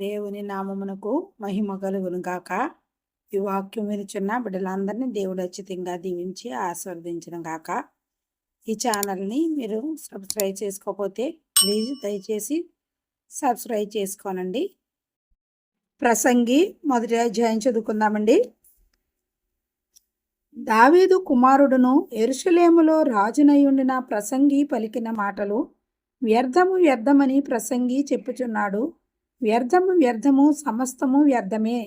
దేవుని నామమునకు మహిమ కలుగును గాక. ఈ వాక్యం వినిచున్న బిడ్డలందరినీ దేవుడు అచ్చితంగా దీవించి ఆస్వాదించడం గాక. ఈ ఛానల్ని మీరు సబ్స్క్రైబ్ చేసుకోకపోతే ప్లీజ్ దయచేసి సబ్స్క్రైబ్ చేసుకోనండి. ప్రసంగి మొదటి అధ్యాయం చదువుకుందామండి. దావీదు కుమారుడును ఎరుషలేములో రాజునయుండిన ప్రసంగి పలికిన మాటలు వ్యర్థము వ్యర్థమని ప్రసంగి చెప్పుచున్నాడు. వ్యర్థము వ్యర్థము సమస్తము వ్యర్థమే.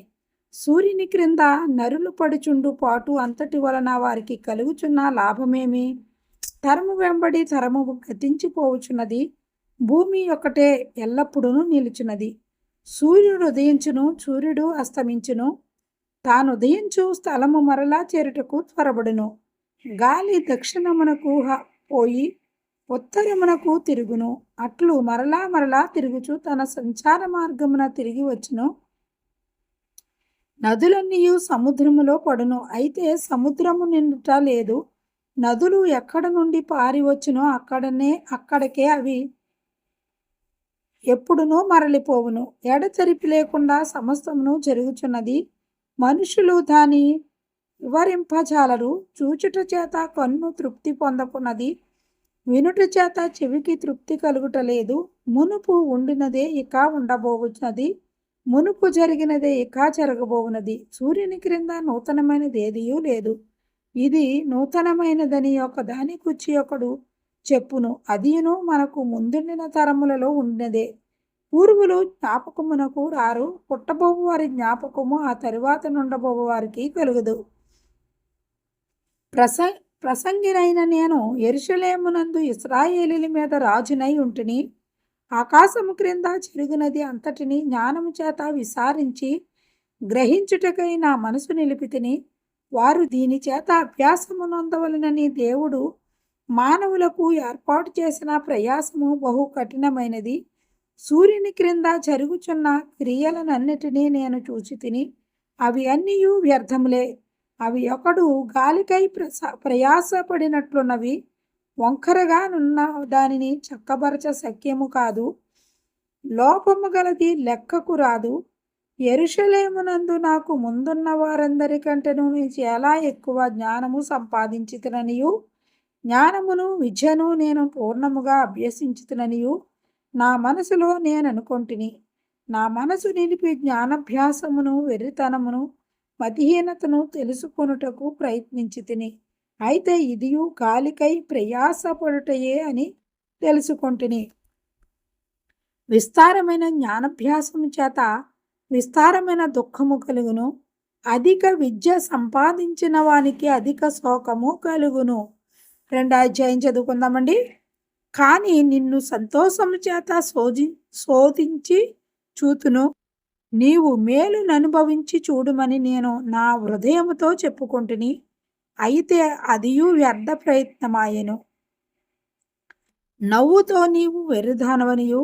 సూర్యుని క్రింద నరులు పడుచుండు పాటు అంతటి వలన వారికి కలుగుచున్న లాభమేమి? తరము వెంబడి తరము గతించిపోవచున్నది భూమి ఒకటే ఎల్లప్పుడూ నిలుచున్నది సూర్యుడు ఉదయించును సూర్యుడు అస్తమించును. తాను ఉదయించు స్థలము మరలా చేరుటకు త్వరబడును. గాలి దక్షిణమునకు పోయి ఉత్తరమునకు తిరుగును. అట్లు మరలా మరలా తిరుగుచు తన సంచార మార్గమున తిరిగి వచ్చును. నదులన్నీ సముద్రములో పడును. అయితే సముద్రము నిండుట లేదు. నదులు ఎక్కడ నుండి పారి వచ్చునో అక్కడనే అక్కడికే అవి ఎప్పుడునో మరలిపోవును. ఎడతెరిపి లేకుండా సమస్తమును జరుగుచున్నది. మనుషులు దాని వివరింపజాలరు. చూచుట చేత కన్ను తృప్తి పొందకున్నది. వినుట చేత చెవికి తృప్తి కలుగుటలేదు మునుపు ఉండినదే ఇక ఉండబోవున్నది మునుపు జరిగినదే ఇక జరగబోవున్నది. సూర్యుని క్రింద నూతనమైనది ఏదియూ లేదు. ఇది నూతనమైనదని ఒక దాని ఒకడు చెప్పును. అదియును మనకు ముందుండిన తరములలో ఉన్నదే పూర్వులు జ్ఞాపకమునకు రారు. పుట్టబోవు వారి జ్ఞాపకము ఆ తరువాత నుండబోవు వారికి కలుగదు. ప్రస ప్రసంగినైన నేను ఎరుషలేమునందు ఇస్రాయేలీల మీద రాజునై ఉంటుని ఆకాశము క్రింద చెరుగునది అంతటిని జ్ఞానము చేత విసారించి గ్రహించుటకై నా మనసు నిలిపితిని వారు దీని చేత అభ్యాసము నొందవలనని దేవుడు మానవులకు ఏర్పాటు చేసిన ప్రయాసము బహు కఠినమైనది. సూర్యుని క్రింద జరుగుచున్న క్రియలనన్నిటినీ నేను చూచి తిని అవి అన్నీ వ్యర్థములే. అవి ఒకడు గాలికై ప్రసా ప్రయాసపడినట్లున్నవి. వంకరగా నున్న దానిని చక్కబరచ శక్యము కాదు. లోపము గలది లెక్కకు రాదు. ఎరుషలేమునందు నాకు ముందున్న వారందరికంటేను చాలా ఎక్కువ జ్ఞానము సంపాదించుతుననియు? జ్ఞానమును విద్యను నేను పూర్ణముగా అభ్యసించుతుననియు? నా మనసులో నేను అనుకొంటిని నా మనసు నిలిపి జ్ఞానాభ్యాసమును వెర్రితనమును మతిహీనతను తెలుసుకొనుటకు ప్రయత్నించి తిని. అయితే ఇదియు గాలికై ప్రయాసపడుటయే అని తెలుసుకుంటుని. విస్తారమైన జ్ఞానాభ్యాసము చేత విస్తారమైన దుఃఖము కలుగును. అధిక విద్య సంపాదించిన వానికి అధిక శోకము కలుగును. రెండు అధ్యాయం చదువుకుందామండి. కానీ నిన్ను సంతోషము చేత శోధి శోధించి చూతును. నీవు మేలును అనుభవించి చూడమని నేను నా హృదయముతో చెప్పుకుంటుని. అయితే అదియు వ్యర్థ ప్రయత్నమాయను. నవ్వుతో నీవు వెరుధానవనియు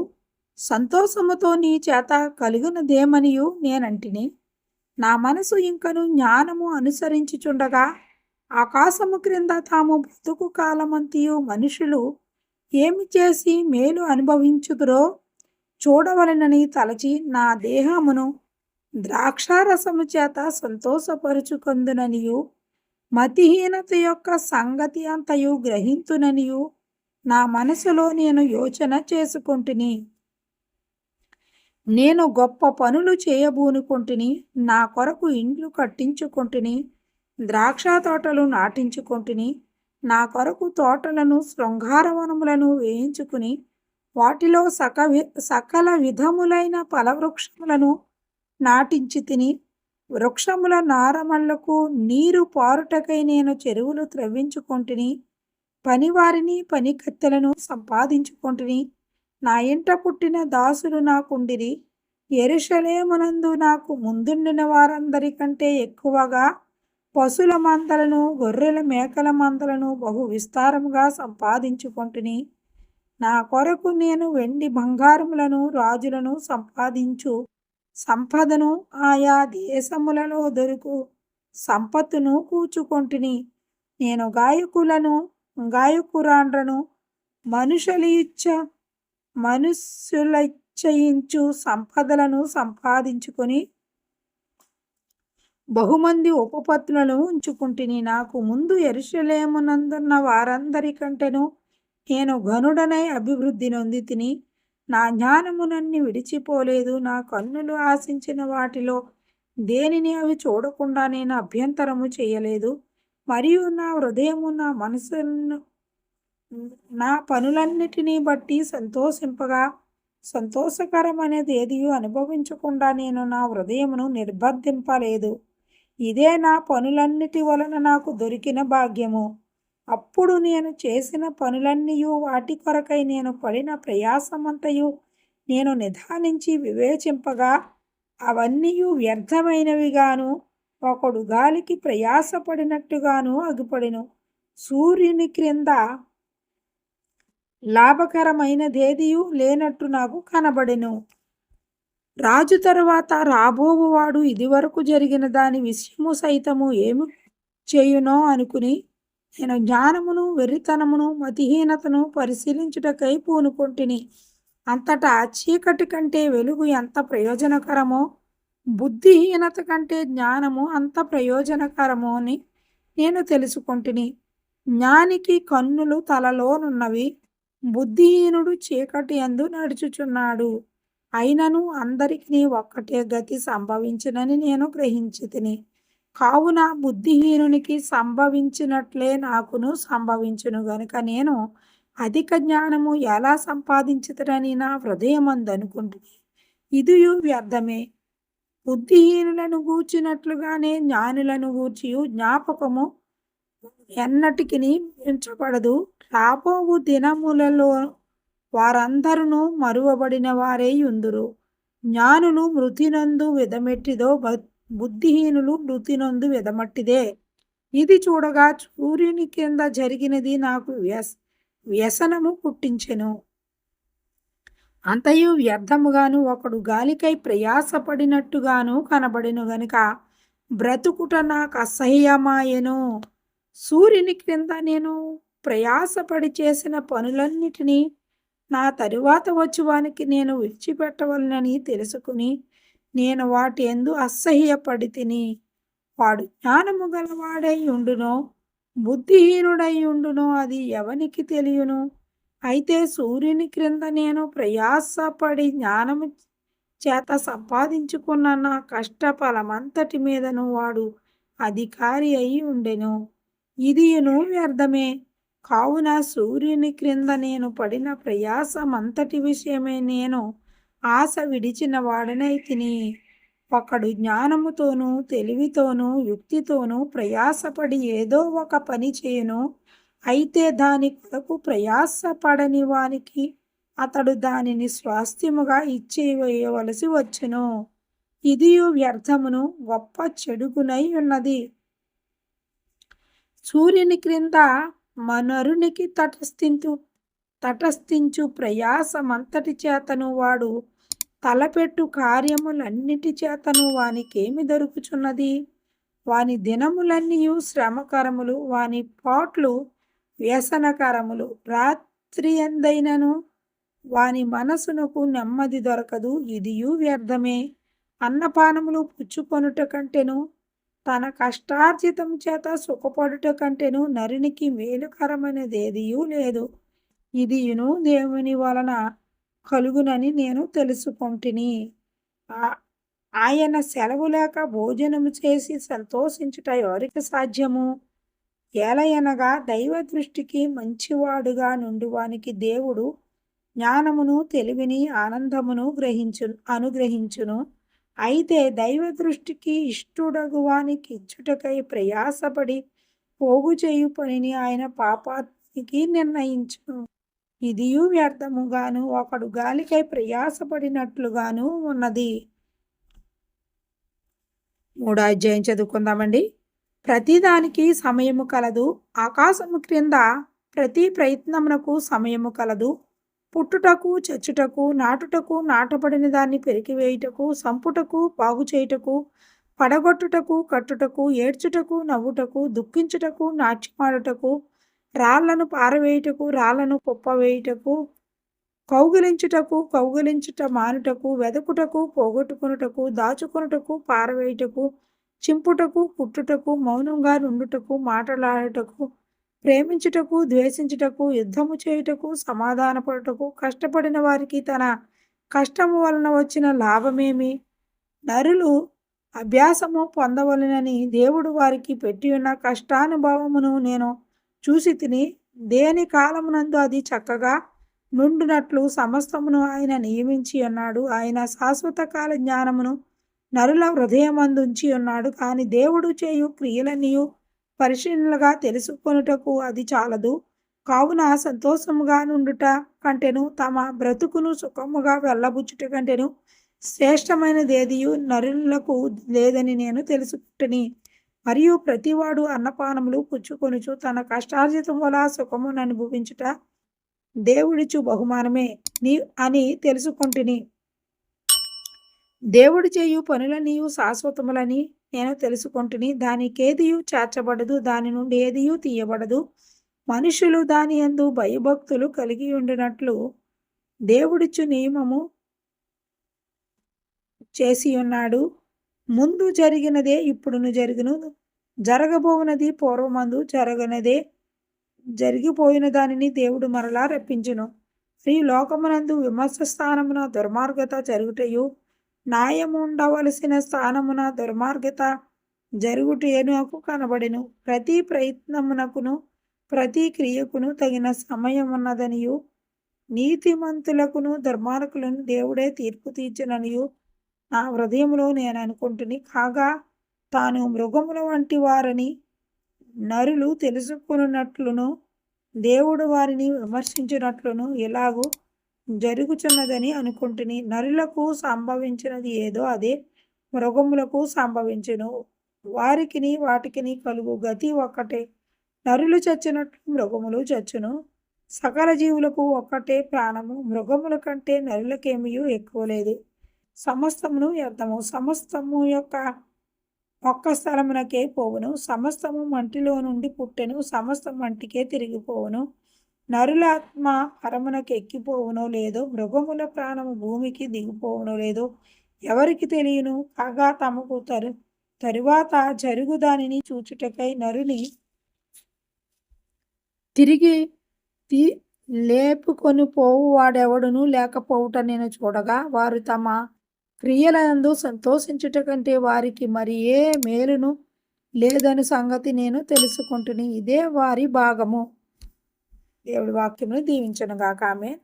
సంతోషముతో నీ చేత కలిగినదేమనియు నేనంటిని. నా మనసు ఇంకను జ్ఞానము అనుసరించుచుండగా ఆకాశము క్రింద తాము బ్రతుకు కాలమంతియు మనుషులు ఏమి చేసి మేలు అనుభవించుదురో చూడవలెనని తలచి నా దేహమును ద్రాక్షారసము చేత సంతోషపరుచుకొందుననియు మతిహీనత యొక్క సంగతి అంతయు గ్రహింతుననియు నా మనసులో నేను యోచన చేసుకుంటుని. నేను గొప్ప పనులు చేయబూనుకుంటుని నా కొరకు ఇండ్లు కట్టించుకుంటుని ద్రాక్ష తోటలు నాటించుకుంటుని నా కొరకు తోటలను శృంగారవనములను వేయించుకుని వాటిలో సక సకల విధములైన ఫలవృక్షములను నాటించి తిని వృక్షముల నారమళ్ళకు నీరు పారుటకై నేను చెరువులు త్రవ్వించుకుంటుని పనివారిని పనికత్తెలను సంపాదించుకుంటుని నా ఇంట పుట్టిన దాసులు నాకుండిరి ఎరుషలేమునందు నాకు ముందుండిన వారందరికంటే ఎక్కువగా పశుల మందలను గొర్రెల మేకల మందలను బహు విస్తారముగా సంపాదించుకుంటుని. నా కొరకు నేను వెండి బంగారములను రాజులను సంపాదించు. సంపదను ఆయా దేశములలో దొరుకు. సంపత్తును కూచుకొంటిని. నేను గాయకులను గాయకురాండ్రను మనుషుల ఇచ్చ సంపదలను సంపాదించుకొని బహుమంది ఉపపత్తులను ఉంచుకుంటుని. నాకు ముందు ఎరుషలేమునందున్న వారందరికంటేను నేను ఘనుడనై అభివృద్ధి నొంది తిని నా జ్ఞానమునన్ని విడిచిపోలేదు. నా కన్నులు ఆశించిన వాటిలో దేనిని అవి చూడకుండా నేను అభ్యంతరము చేయలేదు. మరియు నా హృదయము నా మనసును నా పనులన్నిటినీ బట్టి సంతోషింపగా సంతోషకరమనేది ఏది అనుభవించకుండా నేను నా హృదయమును నిర్బంధింపలేదు ఇదే నా పనులన్నిటి వలన నాకు దొరికిన భాగ్యము. అప్పుడు నేను చేసిన పనులన్నీ వాటి కొరకై నేను పడిన ప్రయాసమంతయు నేను నిధానించి వివేచింపగా అవన్నీ వ్యర్థమైనవిగాను ఒకడు గాలికి ప్రయాసపడినట్టుగాను అగిపడిను. సూర్యుని క్రింద లాభకరమైనదేదియు లేనట్టు నాకు కనబడెను. రాజు తరువాత రాబోవువాడు ఇదివరకు జరిగిన దాని విషయము సైతము ఏమి చేయునో అనుకుని నేను జ్ఞానమును వెర్రితనమును మతిహీనతను పరిశీలించుటకై పూనుకొంటిని. అంతటా చీకటి కంటే వెలుగు ఎంత ప్రయోజనకరమో బుద్ధిహీనత కంటే జ్ఞానము అంత ప్రయోజనకరమో అని నేను తెలుసుకుంటుని. జ్ఞానికి కన్నులు తలలోనున్నవి బుద్ధిహీనుడు చీకటి ఎందు నడుచుచున్నాడు. అయినను అందరికీ ఒక్కటే గతి సంభవించినని నేను గ్రహించి తిని కావున బుద్ధిహీనునికి సంభవించినట్లే నాకును సంభవించును గనుక నేను అధిక జ్ఞానము ఎలా సంపాదించుతారని నా హృదయం అనుకుంటుంది ఇది వ్యర్థమే. బుద్ధిహీనులను గూర్చినట్లుగానే జ్ఞానులను గూర్చి జ్ఞాపకము ఎన్నటికి ఉంచబడదు రాబోవు దినములలో వారందరూ మరువబడిన వారే ఉందురు జ్ఞానులు మృతినందు విధమెట్టిదో బుద్ధిహీనులు మృతినందు విధమట్టిదే ఇది చూడగా సూర్యుని కింద జరిగినది నాకు వ్యస వ్యసనము పుట్టించెను. అంతయు వ్యర్థముగాను ఒకడు గాలికై ప్రయాసపడినట్టుగాను కనబడిను గనుక బ్రతుకుట నాకు అసహ్యమాయెను. సూర్యుని క్రింద నేను ప్రయాసపడి చేసిన పనులన్నిటినీ నా తరువాత వచ్చువానికి నేను విడిచిపెట్టవలనని తెలుసుకుని నేను వాటి ఎందు అసహ్యపడి తిని వాడు జ్ఞానము గలవాడై ఉండునో బుద్ధిహీనుడై ఉండునో అది ఎవనికి తెలియను? అయితే సూర్యుని క్రింద నేను ప్రయాసపడి జ్ఞానము చేత సంపాదించుకున్న నా కష్టఫలమంతటి మీదను వాడు అధికారి అయి ఉండెను. ఇది వ్యర్థమే. కావున సూర్యుని క్రింద నేను పడిన ప్రయాసమంతటి విషయమే నేను ఆశ విడిచిన వాడనై తిని ఒకడు జ్ఞానముతోనూ తెలివితోనూ యుక్తితోనూ ప్రయాసపడి ఏదో ఒక పని చేయను అయితే దాని కొరకు ప్రయాసపడని వానికి అతడు దానిని స్వాస్థ్యముగా ఇచ్చేయవలసి వచ్చును. ఇది వ్యర్థమును గొప్ప చెడుగునై ఉన్నది. సూర్యుని క్రింద మనరునికి తటస్థించు తటస్థించు ప్రయాసమంతటి చేతను వాడు తలపెట్టు కార్యములన్నిటి చేతను వానికేమి దొరుకుచున్నది? వాని దినములన్నీ శ్రమకరములు వాని పాట్లు వ్యసనకరములు. రాత్రి ఎందైనను వాని మనసునకు నెమ్మది దొరకదు ఇదియు వ్యర్థమే. అన్నపానములు పుచ్చుకొనుట కంటేను తన కష్టార్జితం చేత సుఖపడుట కంటేను నరునికి మేలుకరమైనదేదియూ లేదు. ఇదియును దేవుని వలన కలుగునని నేను తెలుసుకుంటుని. ఆయన సెలవు లేక భోజనము చేసి సంతోషించుట ఎవరికి సాధ్యము? ఏలయనగా దైవ దృష్టికి మంచివాడుగా నుండివానికి దేవుడు జ్ఞానమును తెలివిని ఆనందమును గ్రహించు అనుగ్రహించును. అయితే దైవ దృష్టికి ఇష్టుడగువానికి ఇచ్చుటకై ప్రయాసపడి పోగు చేయు పనిని ఆయన పాపానికి నిర్ణయించును. ఇదియు వ్యర్థముగాను ఒకడు గాలికై ప్రయాసపడినట్లుగాను ఉన్నది. మూడో అధ్యాయం చదువుకుందామండి. ప్రతిదానికి సమయము కలదు. ఆకాశము క్రింద ప్రతి ప్రయత్నమునకు సమయము కలదు. పుట్టుటకు చచ్చుటకు నాటుటకు నాటబడిన దాన్ని పెరికివేయుటకు సంపుటకు బాగు చేయుటకు పడగొట్టుటకు కట్టుటకు ఏడ్చుటకు నవ్వుటకు దుఃఖించుటకు నాట్యమాడుటకు రాళ్ళను పారవేయుటకు రాళ్ళను కుప్పవేయుటకు కౌగిలించుటకు కౌగిలించుట మానుటకు వెదకుటకు పోగొట్టుకునుటకు దాచుకొనుటకు పారవేయుటకు చింపుటకు పుట్టుటకు మౌనంగా నుండుటకు మాటలాడుటకు ప్రేమించుటకు ద్వేషించుటకు యుద్ధము చేయుటకు సమాధానపడుటకు కష్టపడిన వారికి తన కష్టము వలన వచ్చిన లాభమేమి? నరులు అభ్యాసము పొందవలనని దేవుడు వారికి పెట్టి ఉన్న కష్టానుభవమును నేను చూసి తిని దేని కాలమునందు అది చక్కగా నుండినట్లు సమస్తమును ఆయన నియమించి ఉన్నాడు. ఆయన శాశ్వత కాల జ్ఞానమును నరుల హృదయమందుంచి ఉన్నాడు. కానీ దేవుడు చేయు క్రియలనియు పరిశీలనలుగా తెలుసుకొనుటకు అది చాలదు. కావున సంతోషముగా నుండుట కంటేను తమ బ్రతుకును సుఖముగా వెళ్ళబుచ్చుట కంటెను శ్రేష్టమైనదేదియు నరులకు లేదని నేను తెలుసుకుంటుని మరియు ప్రతివాడు అన్నపానములు పుచ్చుకొనుచు తన కష్టార్జితం వల్ల సుఖమును అనుభవించుట దేవుడిచు బహుమానమే నీ అని తెలుసుకుంటుని. దేవుడు చేయు పనులనియు శాశ్వతములని నేను తెలుసుకుంటుని. దానికేదియు చేర్చబడదు దాని నుండి ఏదియు తీయబడదు. మనుషులు దాని యందు భయభక్తులు కలిగి ఉండినట్లు దేవుడిచ్చు నియమము చేసి ఉన్నాడు ముందు జరిగినదే ఇప్పుడును జరుగును. జరగబోవునది పూర్వమందు జరగనదే జరిగిపోయిన దానిని దేవుడు మరలా రప్పించును. ఈ లోకమునందు విమర్శ స్థానమున దుర్మార్గత జరుగుటయు న్యాయముండవలసిన స్థానమున దుర్మార్గత జరుగుటేనుకు కనబడెను. ప్రతి ప్రయత్నమునకును ప్రతి క్రియకును తగిన సమయం ఉన్నదనియు నీతిమంతులకును దుర్మార్గులను దేవుడే తీర్పు తీర్చుననియు నా హృదయంలో నేను అనుకుంటుని కాగా తాను మృగముల వంటి వారని నరులు తెలుసుకున్నట్లును దేవుడు వారిని విమర్శించినట్లును ఎలాగూ జరుగుచున్నదని అనుకుంటుని నరులకు సంభవించినది ఏదో అదే మృగములకు సంభవించును. వారికిని వాటికిని కలుగు గతి ఒక్కటే. నరులు చచ్చినట్లు మృగములు చచ్చును. సకల జీవులకు ఒక్కటే ప్రాణము. మృగముల కంటే నరులకేమీ ఎక్కువ లేదు. సమస్తమును వ్యర్థము. సమస్తము యొక్క ఒక్క స్థలమునకే పోవును. సమస్తము మంటిలో నుండి పుట్టెను. సమస్త మంటికే తిరిగిపోవును. నరుల ఆత్మ పరమునకు ఎక్కిపోవునో లేదో మృగముల ప్రాణము భూమికి దిగిపోవునో లేదో ఎవరికి తెలియను? కాగా తమకు తరు తరువాత జరుగు దానిని చూచుటకై నరుని తిరిగి తీ లేపుకొని పోవు వాడెవడును లేకపోవుట నేను చూడగా వారు తమ క్రియలందు సంతోషించుట కంటే వారికి మరి ఏ మేలును లేదని సంగతి నేను తెలుసుకుంటుని. ఇదే వారి భాగము. దేవుడి వాక్యమును దీవించను గాక ఆమె